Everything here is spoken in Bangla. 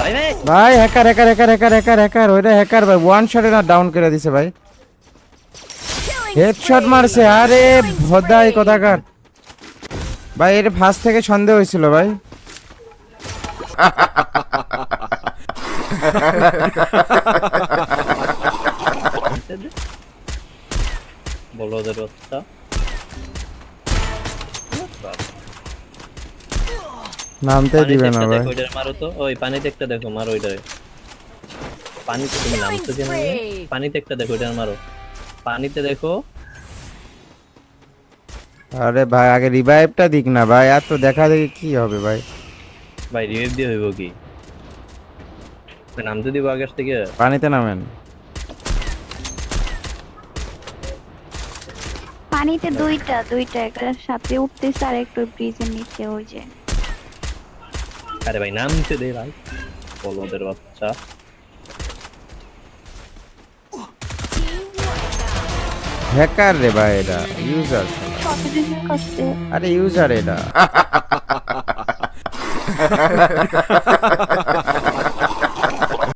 ভাই ভাই। ভাই hacker hacker hacker hacker hacker hacker ওইটা হ্যাকার ভাই ওয়ান শটে না ডাউন করে দিছে ভাই। হেডশট মারছে আরে ভদাই কথাকার। ভাই এর ফার্স্ট থেকে সন্দেহ হয়েছিল ভাই। বলো ওদের নামতে দিবে না ভাই। ওইটারে মারো তো। ওই পানিতে একটা দেখো মারো ওইটারে। পানিতে তুমি নামতে দিও না পানিতে একটা দেখো ওইটারে মারো। পানিতে দেখো। আরে ভাই আগে রিভাইভটা দিক না ভাই এত দেখা দেখি কি হবে ভাই। ভাই রিভাইভ দিয়ে হইব কি? নামতে দিব আগের থেকে? পানিতে নামেন। পানিতে দুইটা দুইটা একটা সাথে উঠতেছে আর একটু ব্রিজের নিচে ওই যে। আরে ভাই নামতে দে ভাই। বলদের ওদের বাচ্চা। হ্যাকার রে ভাই এটা ইউজার আরে ইউজার এটা